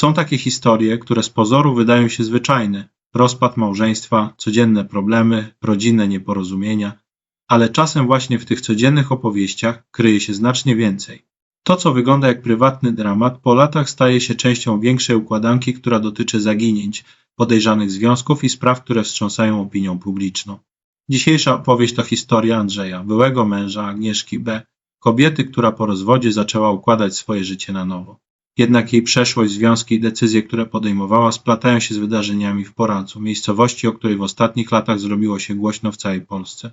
Są takie historie, które z pozoru wydają się zwyczajne. Rozpad małżeństwa, codzienne problemy, rodzinne nieporozumienia, ale czasem właśnie w tych codziennych opowieściach kryje się znacznie więcej. To, co wygląda jak prywatny dramat, po latach staje się częścią większej układanki, która dotyczy zaginięć, podejrzanych związków i spraw, które wstrząsają opinią publiczną. Dzisiejsza opowieść to historia Andrzeja, byłego męża Agnieszki B., kobiety, która po rozwodzie zaczęła układać swoje życie na nowo. Jednak jej przeszłość, związki i decyzje, które podejmowała, splatają się z wydarzeniami w Porancu, miejscowości, o której w ostatnich latach zrobiło się głośno w całej Polsce.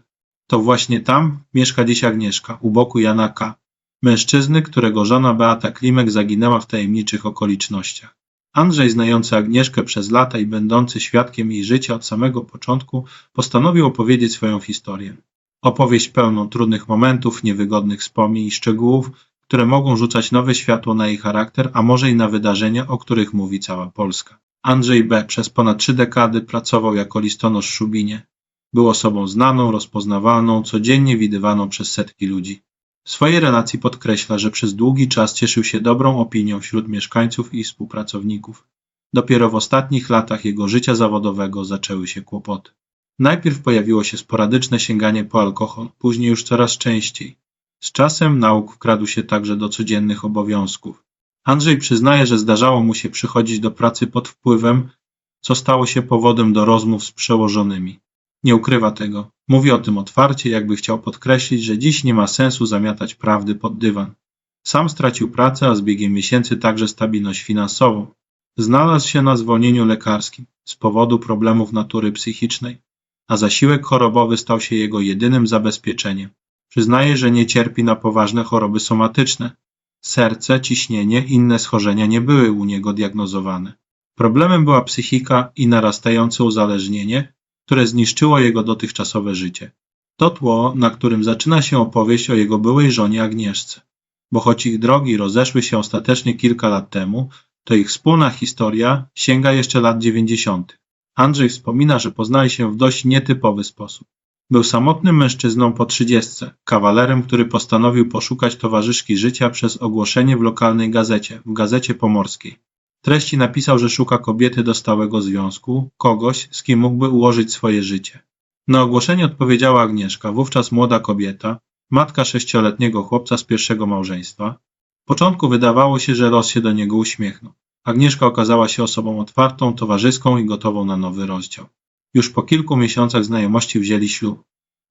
To właśnie tam mieszka dziś Agnieszka, u boku Jana K., mężczyzny, którego żona Beata Klimek zaginęła w tajemniczych okolicznościach. Andrzej, znający Agnieszkę przez lata i będący świadkiem jej życia od samego początku, postanowił opowiedzieć swoją historię. Opowieść pełną trudnych momentów, niewygodnych wspomnień i szczegółów, które mogą rzucać nowe światło na jej charakter, a może i na wydarzenia, o których mówi cała Polska. Andrzej B. przez ponad trzy dekady pracował jako listonosz w Szubinie. Był osobą znaną, rozpoznawalną, codziennie widywaną przez setki ludzi. W swojej relacji podkreśla, że przez długi czas cieszył się dobrą opinią wśród mieszkańców i współpracowników. Dopiero w ostatnich latach jego życia zawodowego zaczęły się kłopoty. Najpierw pojawiło się sporadyczne sięganie po alkohol, później już coraz częściej. Z czasem nauk wkradł się także do codziennych obowiązków. Andrzej przyznaje, że zdarzało mu się przychodzić do pracy pod wpływem, co stało się powodem do rozmów z przełożonymi. Nie ukrywa tego. Mówi o tym otwarcie, jakby chciał podkreślić, że dziś nie ma sensu zamiatać prawdy pod dywan. Sam stracił pracę, a z biegiem miesięcy także stabilność finansową. Znalazł się na zwolnieniu lekarskim z powodu problemów natury psychicznej, a zasiłek chorobowy stał się jego jedynym zabezpieczeniem. Przyznaje, że nie cierpi na poważne choroby somatyczne. Serce, ciśnienie, inne schorzenia nie były u niego diagnozowane. Problemem była psychika i narastające uzależnienie, które zniszczyło jego dotychczasowe życie. To tło, na którym zaczyna się opowieść o jego byłej żonie Agnieszce. Bo choć ich drogi rozeszły się ostatecznie kilka lat temu, to ich wspólna historia sięga jeszcze lat dziewięćdziesiątych. Andrzej wspomina, że poznali się w dość nietypowy sposób. Był samotnym mężczyzną po trzydziestce, kawalerem, który postanowił poszukać towarzyszki życia przez ogłoszenie w lokalnej gazecie, w Gazecie Pomorskiej treści napisał, że szuka kobiety do stałego związku, kogoś, z kim mógłby ułożyć swoje życie. Na ogłoszenie odpowiedziała Agnieszka, wówczas młoda kobieta, matka sześcioletniego chłopca z pierwszego małżeństwa. W początku wydawało się, że los się do niego uśmiechnął. Agnieszka okazała się osobą otwartą, towarzyską i gotową na nowy rozdział. Już po kilku miesiącach znajomości wzięli ślub.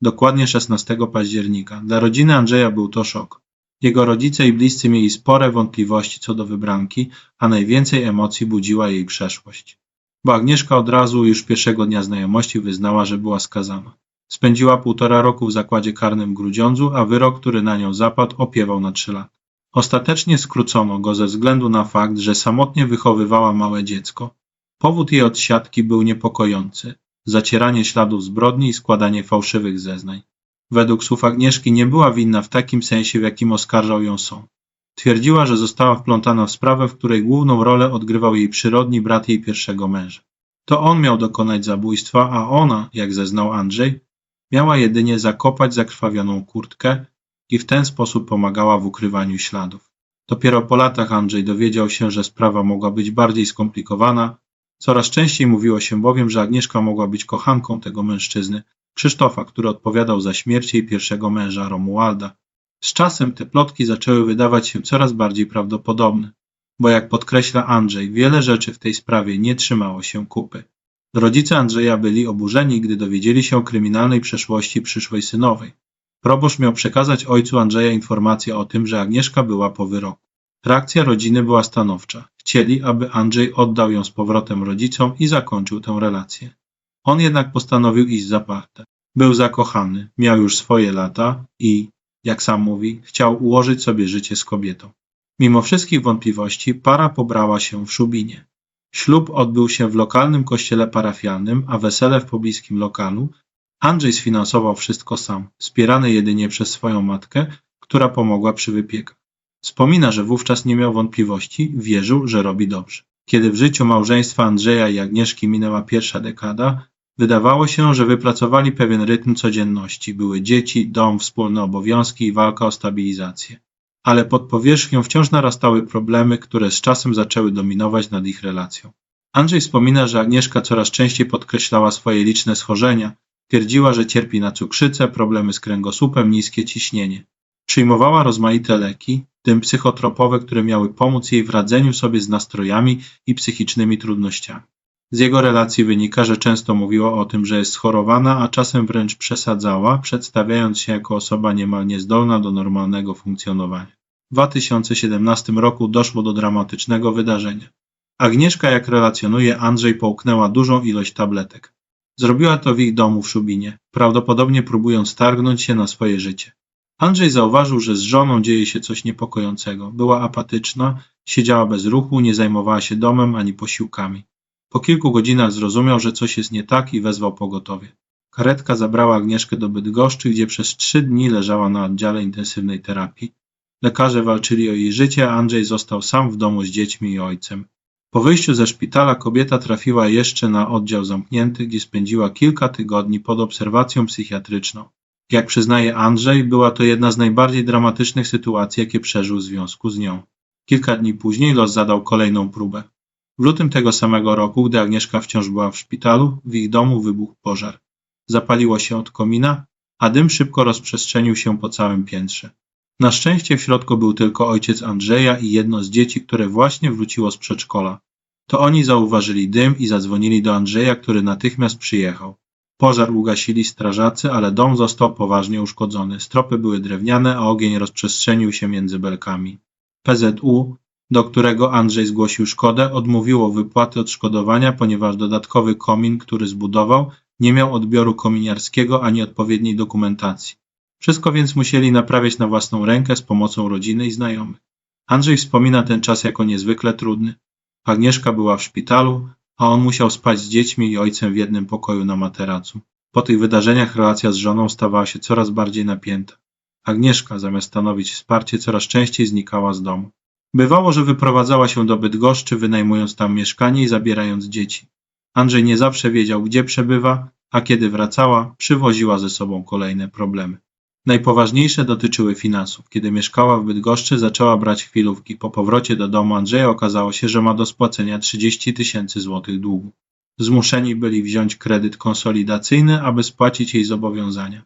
Dokładnie 16 października. Dla rodziny Andrzeja był to szok. Jego rodzice i bliscy mieli spore wątpliwości co do wybranki, a najwięcej emocji budziła jej przeszłość. Bo Agnieszka od razu już pierwszego dnia znajomości wyznała, że była skazana. Spędziła półtora roku w zakładzie karnym w Grudziądzu, a wyrok, który na nią zapadł, opiewał na trzy lata. Ostatecznie skrócono go ze względu na fakt, że samotnie wychowywała małe dziecko. Powód jej odsiadki był niepokojący. Zacieranie śladów zbrodni i składanie fałszywych zeznań. Według słów Agnieszki nie była winna w takim sensie, w jakim oskarżał ją sąd. Twierdziła, że została wplątana w sprawę, w której główną rolę odgrywał jej przyrodni brat jej pierwszego męża. To on miał dokonać zabójstwa, a ona, jak zeznał Andrzej, miała jedynie zakopać zakrwawioną kurtkę i w ten sposób pomagała w ukrywaniu śladów. Dopiero po latach Andrzej dowiedział się, że sprawa mogła być bardziej skomplikowana. Coraz częściej mówiło się bowiem, że Agnieszka mogła być kochanką tego mężczyzny, Krzysztofa, który odpowiadał za śmierć jej pierwszego męża Romualda. Z czasem te plotki zaczęły wydawać się coraz bardziej prawdopodobne, bo jak podkreśla Andrzej, wiele rzeczy w tej sprawie nie trzymało się kupy. Rodzice Andrzeja byli oburzeni, gdy dowiedzieli się o kryminalnej przeszłości przyszłej synowej. Proboszcz miał przekazać ojcu Andrzeja informację o tym, że Agnieszka była po wyroku. Reakcja rodziny była stanowcza. Chcieli, aby Andrzej oddał ją z powrotem rodzicom i zakończył tę relację. On jednak postanowił iść zaparte. Był zakochany, miał już swoje lata i, jak sam mówi, chciał ułożyć sobie życie z kobietą. Mimo wszystkich wątpliwości para pobrała się w Szubinie. Ślub odbył się w lokalnym kościele parafialnym, a wesele w pobliskim lokalu. Andrzej sfinansował wszystko sam, wspierany jedynie przez swoją matkę, która pomogła przy wypiekach. Wspomina, że wówczas nie miał wątpliwości, wierzył, że robi dobrze. Kiedy w życiu małżeństwa Andrzeja i Agnieszki minęła pierwsza dekada, Wydawało się, że wypracowali pewien rytm codzienności. Były dzieci, dom, wspólne obowiązki i walka o stabilizację. ale pod powierzchnią wciąż narastały problemy, które z czasem zaczęły dominować nad ich relacją. Andrzej wspomina, że Agnieszka coraz częściej podkreślała swoje liczne schorzenia, twierdziła, że cierpi na cukrzycę, problemy z kręgosłupem, niskie ciśnienie. Przyjmowała rozmaite leki, w tym psychotropowe, które miały pomóc jej w radzeniu sobie z nastrojami i psychicznymi trudnościami. Z jego relacji wynika, że często mówiła o tym, że jest schorowana, a czasem wręcz przesadzała, przedstawiając się jako osoba niemal niezdolna do normalnego funkcjonowania. W 2017 roku doszło do dramatycznego wydarzenia. Agnieszka, jak relacjonuje Andrzej, połknęła dużą ilość tabletek. Zrobiła to w ich domu w Szubinie, prawdopodobnie próbując targnąć się na swoje życie. Andrzej zauważył, że z żoną dzieje się coś niepokojącego. Była apatyczna, siedziała bez ruchu, nie zajmowała się domem ani posiłkami. Po kilku godzinach zrozumiał, że coś jest nie tak i wezwał pogotowie. Karetka zabrała Agnieszkę do Bydgoszczy, gdzie przez trzy dni leżała na oddziale intensywnej terapii. Lekarze walczyli o jej życie, a Andrzej został sam w domu z dziećmi i ojcem. Po wyjściu ze szpitala kobieta trafiła jeszcze na oddział zamknięty, gdzie spędziła kilka tygodni pod obserwacją psychiatryczną. Jak przyznaje Andrzej, była to jedna z najbardziej dramatycznych sytuacji, jakie przeżył w związku z nią. Kilka dni później los zadał kolejną próbę. W lutym tego samego roku, gdy Agnieszka wciąż była w szpitalu, w ich domu wybuchł pożar. Zapaliło się od komina, a dym szybko rozprzestrzenił się po całym piętrze. Na szczęście w środku był tylko ojciec Andrzeja i jedno z dzieci, które właśnie wróciło z przedszkola. To oni zauważyli dym i zadzwonili do Andrzeja, który natychmiast przyjechał. Pożar ugasili strażacy, ale dom został poważnie uszkodzony. Stropy były drewniane, a ogień rozprzestrzenił się między belkami. PZU, do którego Andrzej zgłosił szkodę, odmówiło wypłaty odszkodowania, ponieważ dodatkowy komin, który zbudował, nie miał odbioru kominiarskiego ani odpowiedniej dokumentacji. Wszystko więc musieli naprawiać na własną rękę z pomocą rodziny i znajomych. Andrzej wspomina ten czas jako niezwykle trudny. Agnieszka była w szpitalu, a on musiał spać z dziećmi i ojcem w jednym pokoju na materacu. Po tych wydarzeniach relacja z żoną stawała się coraz bardziej napięta. Agnieszka, zamiast stanowić wsparcie, coraz częściej znikała z domu. Bywało, że wyprowadzała się do Bydgoszczy, wynajmując tam mieszkanie i zabierając dzieci. Andrzej nie zawsze wiedział, gdzie przebywa, a kiedy wracała, przywoziła ze sobą kolejne problemy. Najpoważniejsze dotyczyły finansów. Kiedy mieszkała w Bydgoszczy, zaczęła brać chwilówki. Po powrocie do domu Andrzeja okazało się, że ma do spłacenia 30 tysięcy złotych długu. Zmuszeni byli wziąć kredyt konsolidacyjny, aby spłacić jej zobowiązania.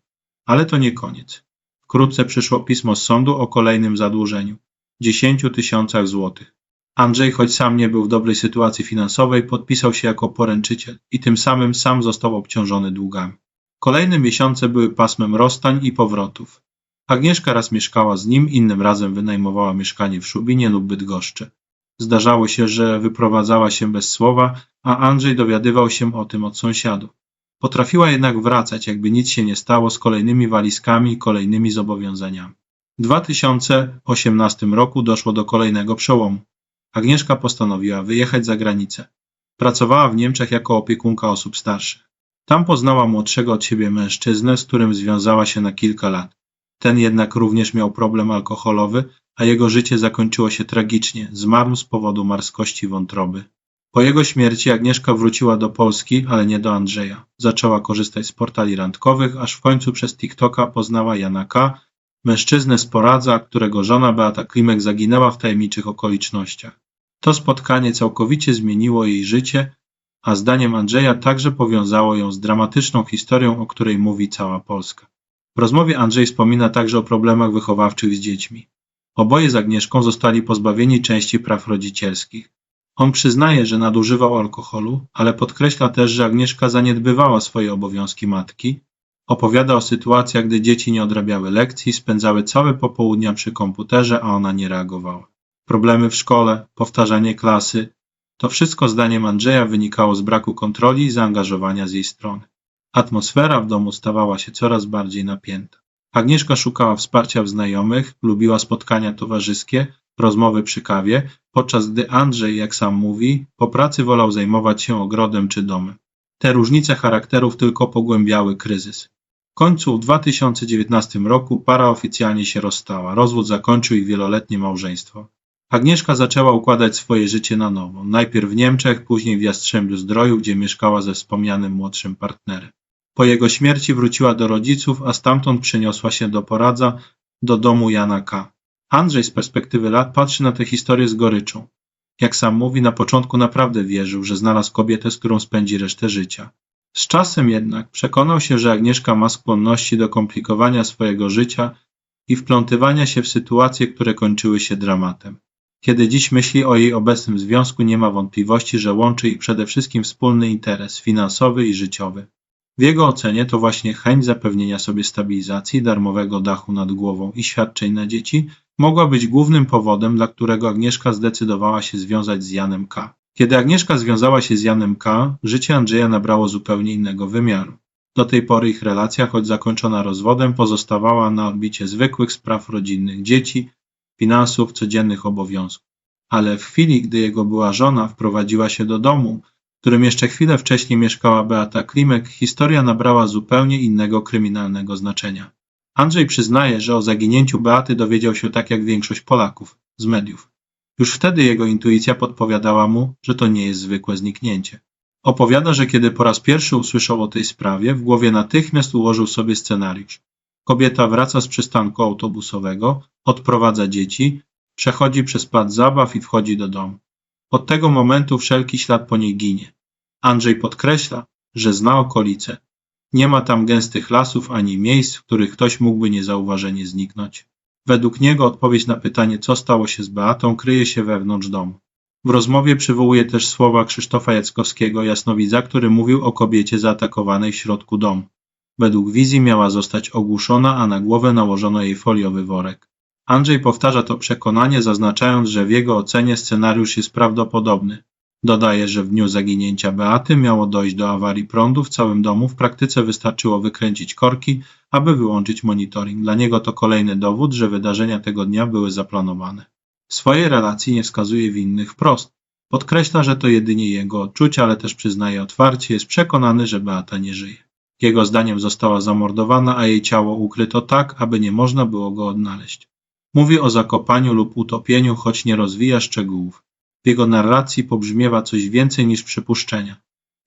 Ale to nie koniec. Wkrótce przyszło pismo z sądu o kolejnym zadłużeniu 10 tysiącach złotych. Andrzej, choć sam nie był w dobrej sytuacji finansowej, podpisał się jako poręczyciel i tym samym sam został obciążony długami. Kolejne miesiące były pasmem rozstań i powrotów. Agnieszka raz mieszkała z nim, innym razem wynajmowała mieszkanie w Szubinie lub Bydgoszczy. Zdarzało się, że wyprowadzała się bez słowa, a Andrzej dowiadywał się o tym od sąsiadów. Potrafiła jednak wracać, jakby nic się nie stało, z kolejnymi walizkami i kolejnymi zobowiązaniami. W 2018 roku doszło do kolejnego przełomu. Agnieszka postanowiła wyjechać za granicę. Pracowała w Niemczech jako opiekunka osób starszych. Tam poznała młodszego od siebie mężczyznę, z którym związała się na kilka lat. Ten jednak również miał problem alkoholowy, a jego życie zakończyło się tragicznie. Zmarł z powodu marskości wątroby. Po jego śmierci Agnieszka wróciła do Polski, ale nie do Andrzeja. Zaczęła korzystać z portali randkowych, aż w końcu przez TikToka poznała Jana K., mężczyznę z Poradza, którego żona Beata Klimek zaginęła w tajemniczych okolicznościach. To spotkanie całkowicie zmieniło jej życie, a zdaniem Andrzeja także powiązało ją z dramatyczną historią, o której mówi cała Polska. W rozmowie Andrzej wspomina także o problemach wychowawczych z dziećmi. Oboje z Agnieszką zostali pozbawieni części praw rodzicielskich. On przyznaje, że nadużywał alkoholu, ale podkreśla też, że Agnieszka zaniedbywała swoje obowiązki matki. Opowiada o sytuacjach, gdy dzieci nie odrabiały lekcji, spędzały całe popołudnia przy komputerze, a ona nie reagowała. Problemy w szkole, powtarzanie klasy, to wszystko zdaniem Andrzeja wynikało z braku kontroli i zaangażowania z jej strony. Atmosfera w domu stawała się coraz bardziej napięta. Agnieszka szukała wsparcia w znajomych, lubiła spotkania towarzyskie, rozmowy przy kawie, podczas gdy Andrzej, jak sam mówi, po pracy wolał zajmować się ogrodem czy domem. Te różnice charakterów tylko pogłębiały kryzys. W końcu w 2019 roku para oficjalnie się rozstała. Rozwód zakończył ich wieloletnie małżeństwo. Agnieszka zaczęła układać swoje życie na nowo. Najpierw w Niemczech, później w Jastrzębiu Zdroju, gdzie mieszkała ze wspomnianym młodszym partnerem. Po jego śmierci wróciła do rodziców, a stamtąd przeniosła się do Poradza, do domu Jana K. Andrzej z perspektywy lat patrzy na tę historię z goryczą. Jak sam mówi, na początku naprawdę wierzył, że znalazł kobietę, z którą spędzi resztę życia. Z czasem jednak przekonał się, że Agnieszka ma skłonności do komplikowania swojego życia i wplątywania się w sytuacje, które kończyły się dramatem. Kiedy dziś myśli o jej obecnym związku, nie ma wątpliwości, że łączy ich przede wszystkim wspólny interes finansowy i życiowy. W jego ocenie to właśnie chęć zapewnienia sobie stabilizacji, darmowego dachu nad głową i świadczeń na dzieci mogła być głównym powodem, dla którego Agnieszka zdecydowała się związać z Janem K. Kiedy Agnieszka związała się z Janem K., życie Andrzeja nabrało zupełnie innego wymiaru. Do tej pory ich relacja, choć zakończona rozwodem, pozostawała na orbicie zwykłych spraw rodzinnych dzieci, finansów, codziennych obowiązków. Ale w chwili, gdy jego była żona wprowadziła się do domu, w którym jeszcze chwilę wcześniej mieszkała Beata Klimek, historia nabrała zupełnie innego kryminalnego znaczenia. Andrzej przyznaje, że o zaginięciu Beaty dowiedział się tak jak większość Polaków, z mediów. Już wtedy jego intuicja podpowiadała mu, że to nie jest zwykłe zniknięcie. Opowiada, że kiedy po raz pierwszy usłyszał o tej sprawie, w głowie natychmiast ułożył sobie scenariusz. Kobieta wraca z przystanku autobusowego, odprowadza dzieci, przechodzi przez plac zabaw i wchodzi do domu. Od tego momentu wszelki ślad po niej ginie. Andrzej podkreśla, że zna okolice. Nie ma tam gęstych lasów ani miejsc, w których ktoś mógłby niezauważenie zniknąć. Według niego odpowiedź na pytanie, co stało się z Beatą, kryje się wewnątrz domu. W rozmowie przywołuje też słowa Krzysztofa Jackowskiego, jasnowidza, który mówił o kobiecie zaatakowanej w środku domu. Według wizji miała zostać ogłuszona, a na głowę nałożono jej foliowy worek. Andrzej powtarza to przekonanie, zaznaczając, że w jego ocenie scenariusz jest prawdopodobny. Dodaje, że w dniu zaginięcia Beaty miało dojść do awarii prądu w całym domu. W praktyce wystarczyło wykręcić korki, aby wyłączyć monitoring. Dla niego to kolejny dowód, że wydarzenia tego dnia były zaplanowane. W swojej relacji nie wskazuje winnych wprost. Podkreśla, że to jedynie jego odczucia, ale też przyznaje otwarcie, jest przekonany, że Beata nie żyje. Jego zdaniem została zamordowana, a jej ciało ukryto tak, aby nie można było go odnaleźć. Mówi o zakopaniu lub utopieniu, choć nie rozwija szczegółów. W jego narracji pobrzmiewa coś więcej niż przypuszczenia.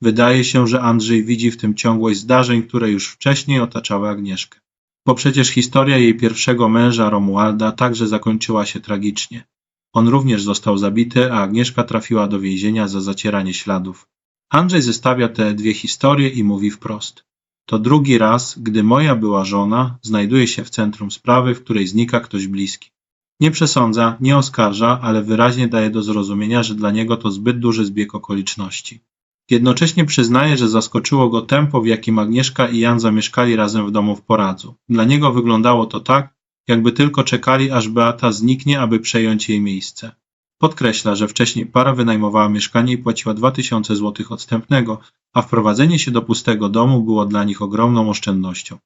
Wydaje się, że Andrzej widzi w tym ciągłość zdarzeń, które już wcześniej otaczały Agnieszkę. Bo przecież historia jej pierwszego męża, Romualda, także zakończyła się tragicznie. On również został zabity, a Agnieszka trafiła do więzienia za zacieranie śladów. Andrzej zestawia te dwie historie i mówi wprost. To drugi raz, gdy moja była żona znajduje się w centrum sprawy, w której znika ktoś bliski. Nie przesądza, nie oskarża, ale wyraźnie daje do zrozumienia, że dla niego to zbyt duży zbieg okoliczności. Jednocześnie przyznaje, że zaskoczyło go tempo, w jakim Agnieszka i Jan zamieszkali razem w domu w Poradzu. Dla niego wyglądało to tak, jakby tylko czekali, aż Beata zniknie, aby przejąć jej miejsce. Podkreśla, że wcześniej para wynajmowała mieszkanie i płaciła 2000 zł odstępnego, a wprowadzenie się do pustego domu było dla nich ogromną oszczędnością.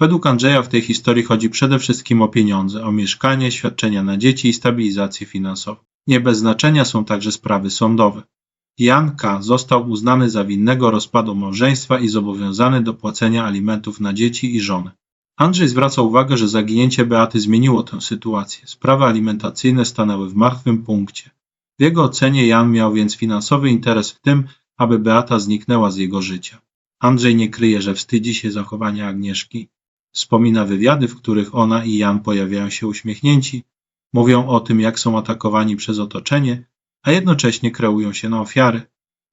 Według Andrzeja w tej historii chodzi przede wszystkim o pieniądze, o mieszkanie, świadczenia na dzieci i stabilizację finansową. Nie bez znaczenia są także sprawy sądowe. Jan K. został uznany za winnego rozpadu małżeństwa i zobowiązany do płacenia alimentów na dzieci i żonę. Andrzej zwraca uwagę, że zaginięcie Beaty zmieniło tę sytuację. Sprawy alimentacyjne stanęły w martwym punkcie. W jego ocenie Jan miał więc finansowy interes w tym, aby Beata zniknęła z jego życia. Andrzej nie kryje, że wstydzi się zachowania Agnieszki. Wspomina wywiady, w których ona i Jan pojawiają się uśmiechnięci, mówią o tym, jak są atakowani przez otoczenie, a jednocześnie kreują się na ofiary.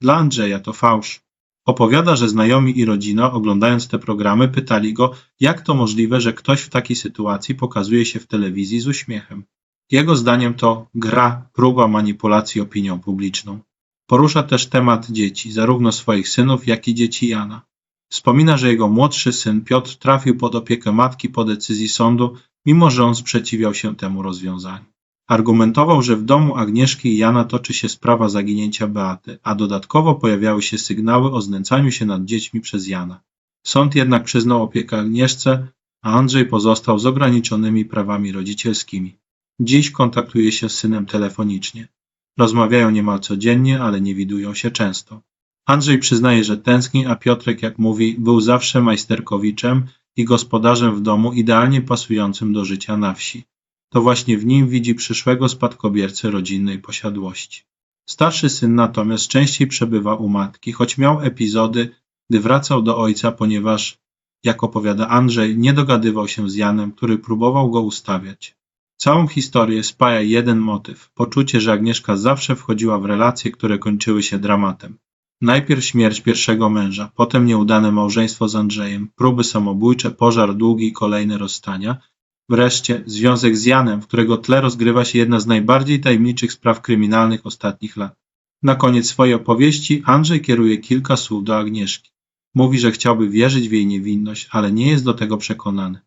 Dla Andrzeja to fałsz. Opowiada, że znajomi i rodzina, oglądając te programy, pytali go, jak to możliwe, że ktoś w takiej sytuacji pokazuje się w telewizji z uśmiechem. Jego zdaniem to gra, próba manipulacji opinią publiczną. Porusza też temat dzieci, zarówno swoich synów, jak i dzieci Jana. Wspomina, że jego młodszy syn Piotr trafił pod opiekę matki po decyzji sądu, mimo że on sprzeciwiał się temu rozwiązaniu. Argumentował, że w domu Agnieszki i Jana toczy się sprawa zaginięcia Beaty, a dodatkowo pojawiały się sygnały o znęcaniu się nad dziećmi przez Jana. Sąd jednak przyznał opiekę Agnieszce, a Andrzej pozostał z ograniczonymi prawami rodzicielskimi. Dziś kontaktuje się z synem telefonicznie. Rozmawiają niemal codziennie, ale nie widują się często. Andrzej przyznaje, że tęskni, a Piotrek, jak mówi, był zawsze majsterkowiczem i gospodarzem w domu idealnie pasującym do życia na wsi. To właśnie w nim widzi przyszłego spadkobiercę rodzinnej posiadłości. Starszy syn natomiast częściej przebywa u matki, choć miał epizody, gdy wracał do ojca, ponieważ, jak opowiada Andrzej, nie dogadywał się z Janem, który próbował go ustawiać. Całą historię spaja jeden motyw poczucie, że Agnieszka zawsze wchodziła w relacje, które kończyły się dramatem. Najpierw śmierć pierwszego męża, potem nieudane małżeństwo z Andrzejem, próby samobójcze, pożar długi i kolejne rozstania. Wreszcie związek z Janem, w którego tle rozgrywa się jedna z najbardziej tajemniczych spraw kryminalnych ostatnich lat. Na koniec swojej opowieści Andrzej kieruje kilka słów do Agnieszki. Mówi, że chciałby wierzyć w jej niewinność, ale nie jest do tego przekonany.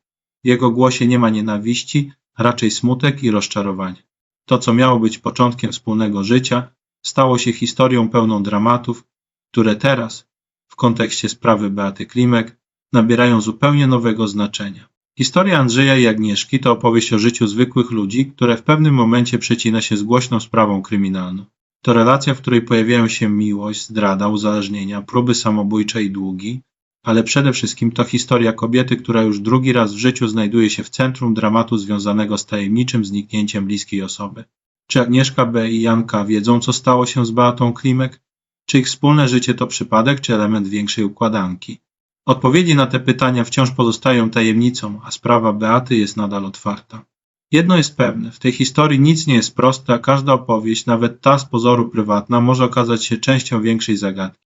W jego głosie nie ma nienawiści, raczej smutek i rozczarowanie. To, co miało być początkiem wspólnego życia, stało się historią pełną dramatów, które teraz, w kontekście sprawy Beaty Klimek, nabierają zupełnie nowego znaczenia. Historia Andrzeja i Agnieszki to opowieść o życiu zwykłych ludzi, które w pewnym momencie przecina się z głośną sprawą kryminalną. To relacja, w której pojawiają się miłość, zdrada, uzależnienia, próby samobójcze i długi, ale przede wszystkim to historia kobiety, która już drugi raz w życiu znajduje się w centrum dramatu związanego z tajemniczym zniknięciem bliskiej osoby. Czy Agnieszka B. i Janka wiedzą, co stało się z Beatą Klimek? Czy ich wspólne życie to przypadek, czy element większej układanki? Odpowiedzi na te pytania wciąż pozostają tajemnicą, a sprawa Beaty jest nadal otwarta. Jedno jest pewne, w tej historii nic nie jest proste, a każda opowieść, nawet ta z pozoru prywatna, może okazać się częścią większej zagadki.